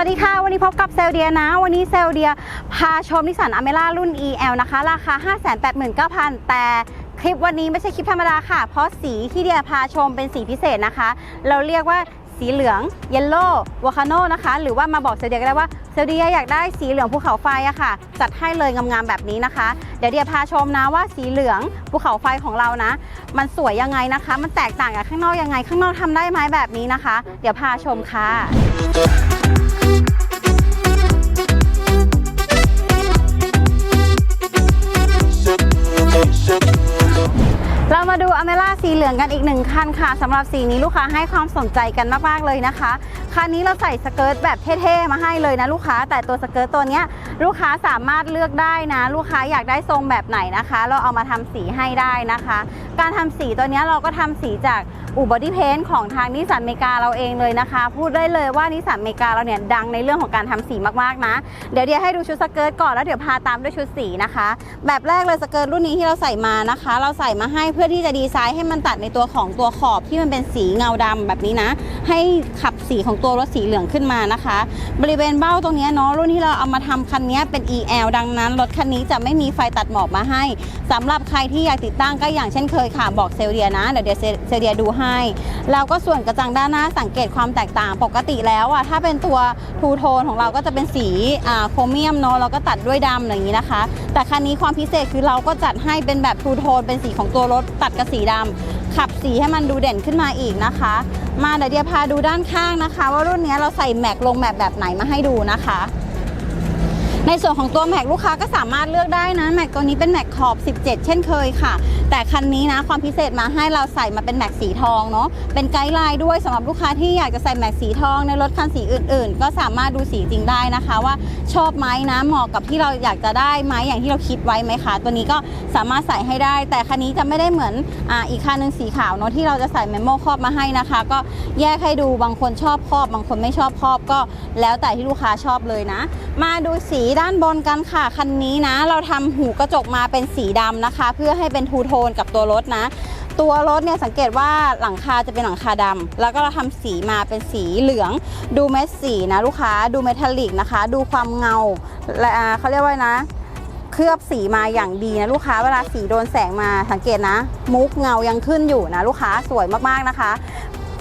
วัสดีค่ะ วันนี้พบกับเซลเดียนะ วันนี้เซลเดียพาชมนิสสันอเมร่ารุ่น EL นะคะ ราคา 589,000 แต่คลิปวันนี้ไม่ใช่คลิปธรรมดาค่ะ เพราะสีที่เดียพาชมเป็นสีพิเศษนะคะ เราเรียกว่า สีเหลืองเยลโล่วอคาโนนะคะ หรือว่ามาบอกเซเดียก็ได้ว่าเซเดียอยากได้สีเหลืองภูเขาไฟอะค่ะ จัดให้เลยงามๆแบบนี้นะคะ เดี๋ยวเดียพาชมนะว่าสีเหลืองภูเขาไฟของเรานะ มันสวยยังไงนะคะ มันแตกต่างกับข้างนอกยังไง ข้างนอกทำได้ไหมแบบนี้นะคะ เดี๋ยวพาชมค่ะ เรามาดูอเมร่าสีเหลืองกันอีกหนึ่งคันค่ะสำหรับสีนี้ลูกค้าให้ความสนใจกันมากๆเลยนะคะ คันนี้เราใส่สเกิร์ตแบบเท่ๆมาให้เลยนะลูกค้า แต่ตัวสเกิร์ตตัวนี้ลูกค้าสามารถเลือกได้นะ ลูกค้าอยากได้ทรงแบบไหนนะคะ เราเอามาทำสีให้ได้นะคะ การทำสีตัวนี้เราก็ทำสีจาก อูบอดี้เพนของทางนิสสันเมกาเราเองเลยนะคะ พูดได้เลยว่านิสสันเมกาเราเนี่ยดังในเรื่องของการทำสีมากๆนะ เดี๋ยวเดี๋ยวให้ดูชุดสเกิร์ตก่อนแล้วเดี๋ยวพาตามด้วยชุดสีนะคะ แบบแรกเลยสเกิร์ตรุ่นนี้ที่เราใส่มานะคะ เราใส่มาให้เพื่อที่จะดีไซน์ให้มันตัดในตัวของตัวขอบที่มันเป็นสีเงาดำแบบนี้นะ ให้ขับสีของตัวรถสีเหลืองขึ้นมานะคะ บริเวณเบ้าตรงนี้เนาะรุ่นที่เราเอามาทำคันนี้เป็น EL ดังนั้นรถคันนี้จะไม่มีไฟตัดหมอกมาให้สำหรับใครที่อยากติดตั้งก็อย่างเช่นเคยค่ะบอกเซลเดียนะเดี๋ยวเซลเดียดูให้แล้วก็ส่วนกระจังด้านหน้าสังเกตความแตกต่างปกติแล้วอะถ้าเป็นตัวทูโทนของเราก็จะเป็นสีอ่าโครเมียมเนาะเราก็ตัดด้วยดำอย่างนี้นะคะ แต่คันนี้ความพิเศษคือเราก็จัดให้เป็นแบบทูโทนเป็นสีของตัวรถตัดกับสีดำขับสีให้มันดูเด่นขึ้นมาอีกนะคะ มาเดี๋ยวเดียวพาดูด้านข้างนะคะ ว่ารุ่นนี้เราใส่แม็กลงแม็กแบบไหนมาให้ดูนะคะ ในส่วนของตัวแม็กลูกค้าก็สามารถเลือกได้นะแม็กตัวนี้เป็นแม็กขอบ 17 เช่นเคยค่ะ แต่คันนี้นะความพิเศษมาให้เราใส่มาเป็นแม็กสีทองเนาะเป็นไกด์ไลน์ด้วยสำหรับลูกค้าที่อยากจะใส่แม็กสีทองในรถคันสีอื่น ๆ ก็สามารถดูสีจริงได้นะคะ ว่าชอบไหมนะเหมาะกับที่เราอยากจะได้ไหมอย่างที่เราคิดไว้ไหมคะตัวนี้ก็สามารถใส่ให้ได้ แต่คันนี้จะไม่ได้เหมือนออีกคันหนึงสีขาวเนาะที่เราจะใส่เมมโมครอบมาให้นะคะ ก็แยกให้ดูบางคนชอบครอบ บางคนไม่ชอบครอบก็ แล้วแต่ที่ลูกค้าชอบเลยนะ มาดูสีด้านบนกันค่ะ คันนี้นะ เราทำหูกระจกมาเป็นสีดำนะคะ เพื่อให้เป็นทูโทนกับตัวรถนะ ตัวรถเนี่ยสังเกตว่าหลังคาจะเป็นหลังคาดำแล้วก็เราทำสีมาเป็นสีเหลือง ดูเม็ดสีนะลูกค้าดูเมทัลลิกนะคะ ดูความเงาและเขาเรียกว่านะเคลือบสีมาอย่างดีนะลูกค้าเวลาสีโดนแสงมาสังเกตนะ มุกเงายังขึ้นอยู่นะลูกค้าสวยมากๆนะคะ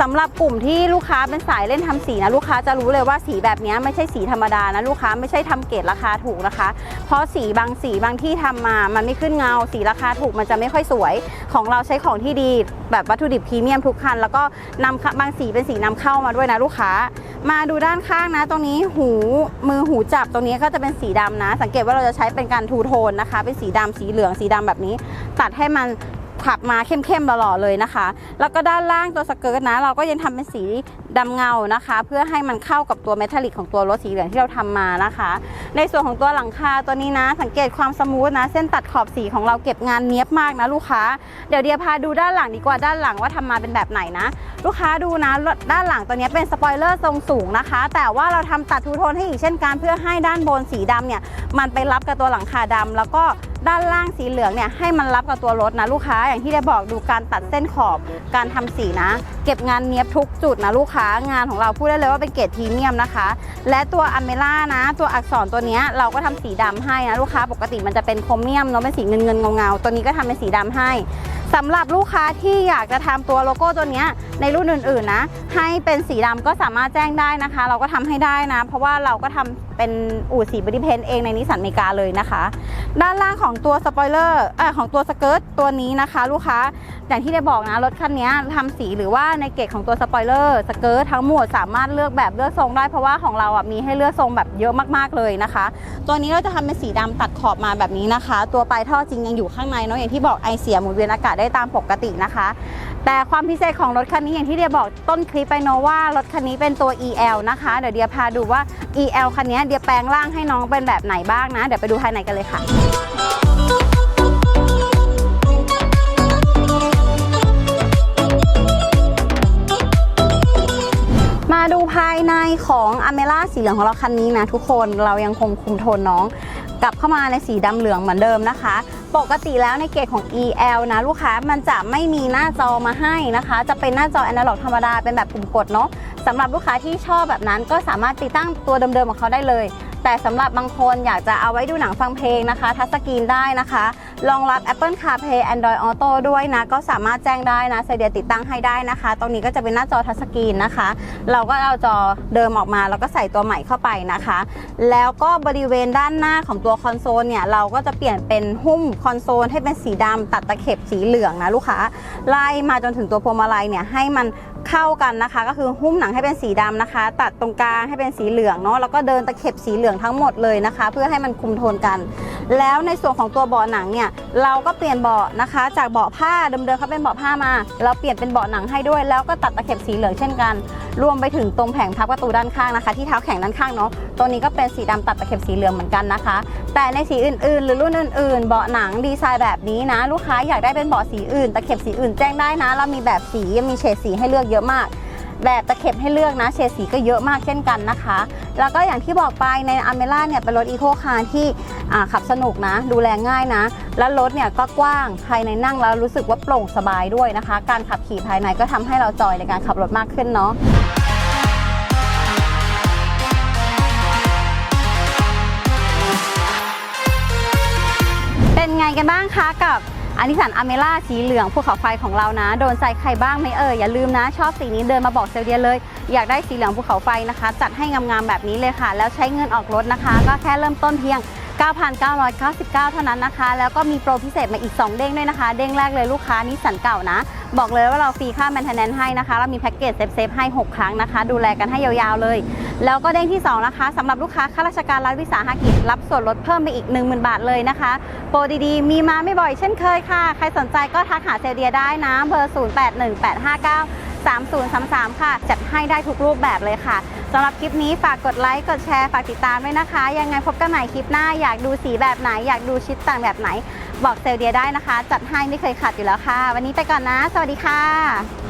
สำหรับกลุ่มที่ลูกค้าเป็นสายเล่นทำสีนะลูกค้าจะรู้เลยว่าสีแบบนี้ไม่ใช่สีธรรมดานะลูกค้าไม่ใช่ทำเกรดราคาถูกนะคะ เพราะสีบางสีบางที่ทำมา มันไม่ขึ้นเงา สีราคาถูกมันจะไม่ค่อยสวย ของเราใช้ของที่ดีแบบวัตถุดิบพรีเมียมทุกคัน แล้วก็นำเข้าบางสีเป็นสีนำเข้ามาด้วยนะลูกค้า มาดูด้านข้างนะ ตรงนี้หูมือหูจับตรงนี้ก็จะเป็นสีดำนะ สังเกตว่าเราจะใช้เป็นการทูโทนนะคะ เป็นสีดำสีเหลืองสีดำแบบนี้ ตัดให้มัน ขับมาเข้มๆหล่อๆเลยนะคะ แล้วก็ด้านล่างตัวสเกิร์ตนะ เราก็ยังทำเป็นสีดำเงานะคะ เพื่อให้มันเข้ากับตัวเมทัลลิกของตัวรถสีเหลืองที่เราทำมานะคะ ในส่วนของตัวหลังคาตัวนี้นะ สังเกตความสมูทนะ เส้นตัดขอบสีของเราเก็บงานเนี้ยบมากนะลูกค้า เดี๋ยวเดียพาดูด้านหลังดีกว่าด้านหลังว่าทำมาเป็นแบบไหนนะ ลูกค้าดูนะด้านหลังตัวนี้เป็นสปอยเลอร์ทรงสูงนะคะ แต่ว่าเราทำตัดทูโทนให้อีกเช่นกันเพื่อให้ด้านบนสีดำเนี่ยมันไปรับกับตัวหลังคาดำแล้วก็ ด้านล่างสีเหลืองเนี่ยให้มันรับกับตัวรถนะลูกค้า อย่างที่ได้บอกดูการตัดเส้นขอบการทำสีนะ เก็บงานเนี้ยบทุกจุดนะลูกค้างานของเราพูดได้เลยว่าเป็นเกรดพรีเมียมนะคะ และตัวอเมล่านะ ตัวอักษรตัวเนี้ยเราก็ทำสีดำให้นะลูกค้าปกติมันจะเป็นโครเมียมเนาะเป็นสีเงินเงินๆเงาตัวนี้ก็ทำเป็นสีดำให้สำหรับลูกค้าที่อยากจะทำตัวโลโก้ตัวเนี้ยในรุ่นอื่นๆนะ ให้เป็นสีดำก็สามารถแจ้งได้นะคะ เราก็ทำให้ได้นะ เพราะว่าเราก็ทำ เป็นอู่สีบริเพนเองในนิสสันเมกาเลยนะคะ ด้านล่างของตัวสปอยเลอร์อของตัวสเกิร์ตตัวนี้นะคะ ลูกค้าอย่างที่ได้บอกนะ รถคันนี้ทำสีหรือว่าในเกจของตัวสปอยเลอร์สเกิร์ตทั้งหมดสามารถเลือกแบบเลือกทรงได้เพราะว่าของเราอะมีให้เลือกทรงแบบเยอะมากๆเลยนะคะ ตัวนี้เราจะทำเป็นสีดำตัดขอบมาแบบนี้นะคะ ตัวปลายท่อจริงยังอยู่ข้างในเนาะอย่างที่บอกไอเสียหมุนเวียนอากาศได้ตามปกตินะคะ แต่ความพิเศษของรถคันนี้อย่างที่เดียบอกต้นคลิปไปเนาะว่ารถคันนี้เป็นตัว EL นะคะ เดี๋ยวเดียพาดูว่า EL คันนี้เดียแปลงร่างให้น้องเป็นแบบไหนบ้างนะ เดี๋ยวไปดูภายในกันเลยค่ะมาดูภายในของอเมร่าสีเหลืองของเราคันนี้นะทุกคนเรายังคงคุมโทนน้อง กลับเข้ามาในสีดำเหลืองเหมือนเดิมนะคะ ปกติแล้วในเกรดของ EL นะลูกค้ามันจะไม่มีหน้าจอมาให้นะคะ จะเป็นหน้าจอแอนะล็อกธรรมดาเป็นแบบปุ่มกดเนาะสำหรับลูกค้าที่ชอบแบบนั้นก็สามารถติดตั้งตัวเดิมๆของเขาได้เลย แต่สำหรับบางคนอยากจะเอาไว้ดูหนังฟังเพลงนะคะ ทัชสกรีนได้นะคะรองรับ Apple CarPlay Android Auto ด้วยนะ ก็สามารถแจ้งได้นะเซเดียติดตั้งให้ได้นะคะ ตรงนี้ก็จะเป็นหน้าจอทัชสกรีนนะคะ เราก็เอาจอเดิมออกมา แล้วก็ใส่ตัวใหม่เข้าไปนะคะ แล้วก็บริเวณด้านหน้าของตัวคอนโซลเนี่ย เราก็จะเปลี่ยนเป็นหุ้มคอนโซลให้เป็นสีดำตัดตะเข็บสีเหลืองนะลูกค้าไล่มาจนถึงตัวพวงมาลัยเนี่ยให้มัน เข้ากันนะคะ ก็คือหุ้มหนังให้เป็นสีดำนะคะ ตัดตรงกลางให้เป็นสีเหลืองเนาะแล้วก็เดินตะเข็บสีเหลืองทั้งหมดเลยนะคะ เพื่อให้มันคุมโทนกัน แล้วในส่วนของตัวเบาะหนังเนี่ยเราก็เปลี่ยนเบาะนะคะ จากเบาะผ้าเดิมๆเขาเป็นเบาะผ้ามา เราเปลี่ยนเป็นเบาะหนังให้ด้วย แล้วก็ตัดตะเข็บสีเหลืองเช่นกัน รวมไปถึงตรงแผงพับประตูด้านข้างนะคะ ที่เท้าแข็งด้านข้างเนาะตัวนี้ก็เป็นสีดำตัดตะเข็บสีเหลืองเหมือนกันนะคะ แต่ในสีอื่นๆ หรือรุ่นอื่นๆ เบาะหนังดีไซน์แบบนี้นะ ลูกค้าอยากได้เป็นเบาะสีอื่นตะเข็บสีอื่นแจ้งได้นะ เรามีแบบสีมีเฉดสีให้เลือกเยอะมาก แบบตะเข็บให้เลือกนะเฉดสีก็เยอะมากเช่นกันนะคะ แล้วก็อย่างที่บอกไปในอเมร่าเนี่ยเป็นรถอีโคคาร์ที่ขับสนุกนะ ดูแลง่ายนะ แล้วรถเนี่ยก็กว้างภายในนั่งแล้วรู้สึกว่าโปร่งสบายด้วยนะคะ การขับขี่ภายในก็ทำให้เราจอยในการขับรถมากขึ้นเนาะเป็นไงกันบ้างคะกับ อานิสันอเมล่าสีเหลืองภูเขาไฟของเรานะ โดนใจใครบ้างไหมเอ่ยอย่าลืมนะ ชอบสีนี้เดินมาบอกเซลเดียเลย อยากได้สีเหลืองภูเขาไฟนะคะ จัดให้งามๆแบบนี้เลยค่ะ แล้วใช้เงินออกรถนะคะ ก็แค่เริ่มต้นเพียง 9,999 เท่านั้นนะคะ แล้วก็มีโปรพิเศษมาอีก 2 เด้งด้วยนะคะ เด้งแรกเลยลูกค้านิสสันเก่านะ บอกเลยว่าเราฟรีค่าแมนเทนแนนให้นะคะ เรามีแพ็กเกจเซฟเซฟให้ 6 ครั้งนะคะ ดูแลกันให้ยาวๆเลย แล้วก็เด้งที่ 2 นะคะสำหรับลูกค้าข้าราชการรัฐวิสาหกิจ รับส่วนลดเพิ่มไปอีก 10,000 บาทเลยนะคะ โปรดีๆ มีมาไม่บ่อยเช่นเคยค่ะ ใครสนใจก็ทักหาเซเดียได้นะเบอร์ 081859 3033 ค่ะ จัดให้ได้ทุกรูปแบบเลยค่ะ สำหรับคลิปนี้ฝากกดไลค์ กดแชร์ ฝากติดตามด้วยนะคะ ยังไงพบกันใหม่คลิปหน้า อยากดูสีแบบไหน อยากดูชิดต่างแบบไหน บอกเซลเดียได้นะคะ จัดให้ไม่เคยขัดอยู่แล้วค่ะ วันนี้ไปก่อนนะ สวัสดีค่ะ